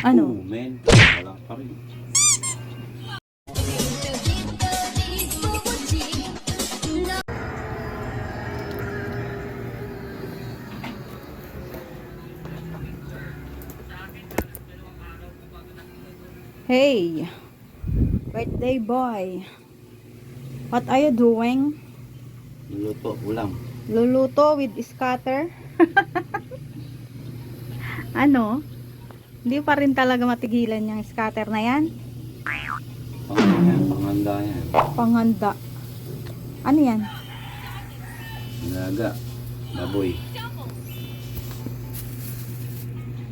Ano? Oo, men. Wala pa rin. Hey, birthday boy. What are you doing? Niluto, ulam. Luluto with scatter? ano? Hindi pa rin talaga matigilan yung scatter na yan? Pang yan, panghanda yan. Panghanda. Ano yan? Nilaga. Baboy.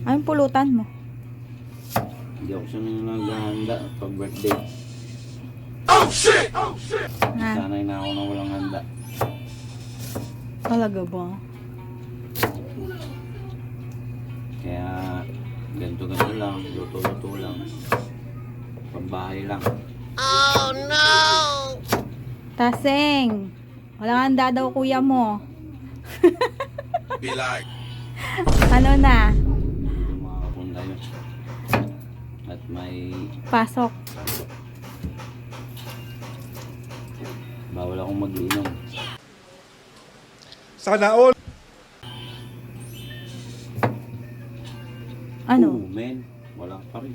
Anong pulutan mo? Hindi ako siya nang naghahanda pag birthday. Ha? Sanay na ako na walang handa. Talaga ba? Kaya ganito ganito lang, luto-luto lang. Pambahay lang. Taseng! Walang handa daw kuya mo. Be like, Ano na? Makakapunta yun. At may Pasok. bawal akong mag-inom. sana all. Ano? Oo, men. Wala pa rin.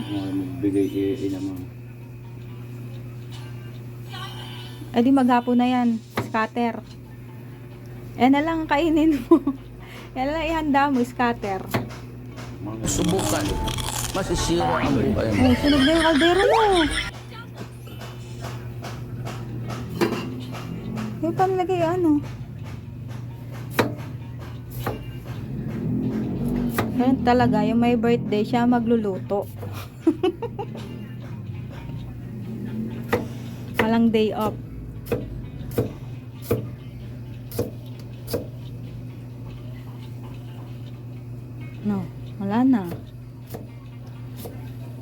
Mga magbigay kay ina mo. Eh di maghapon na yan. Scatter. Yan na lang ang kainin mo. Yan na lang ihanda mo, scatter. Subukan. Masisira ang buhay mo. Oh, sunog na yung kaldero mo. Yung panlagay ano. Ganun talaga, yung may birthday siya magluluto. Walang day off. No, wala na.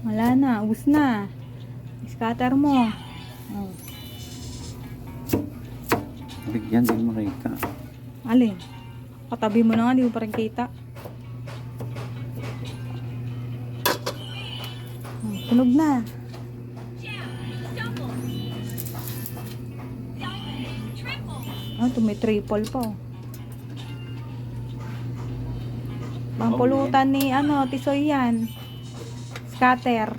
Wala na, ubus na. Scatter mo. Oh. Bigyan din makita. Alin? Katabi mo na nga, di mo pa rin kita. Tunog na. Ah, ito may triple pa. oh. Pampulutan ni ano, tisoy yan. Scatter.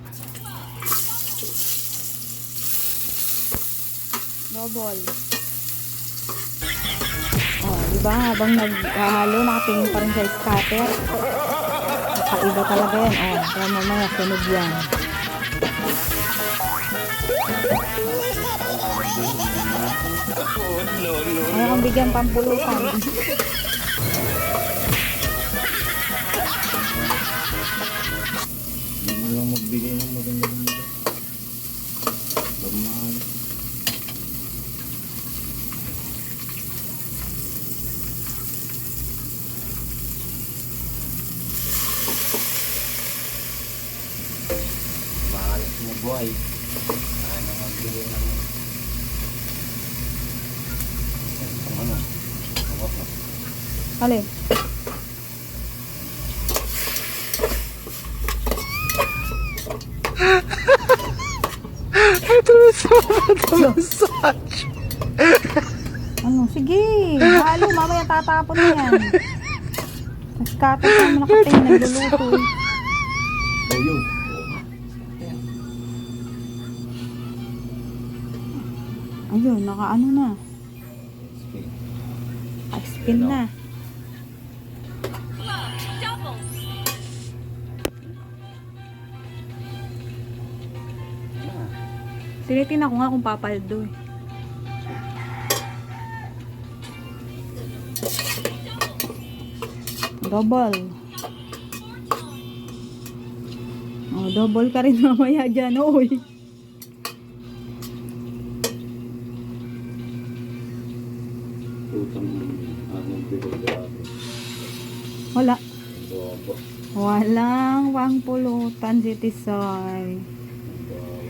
Double. Oh, di ba? Habang naghahalo, nakatingin pa rin sa scatter. Kakaiba talaga yan. Oh, kaya mamaya sunog yan. Ayaw kang bigyan pampulutan. Hindi lang magbigay ng magandang mga. Bamahal. Mahal mo boy. Ano magbigay ng... Ano? Ano? Alin? Ano? Sige. Halo, mamaya tatapon na yan. Scatter ka naman nakatingin, nagluluto. Oh, yun. Ayun, nakaano na. Sige. Spin na. Ah. Tinitingnan ko nga kung papaldo eh. Double. Oh, double ka rin mamaya dyan, oy. utang anong ah, bigodo. Wala. Bobo. Walang wang pulutan si Tisoy. Bobo.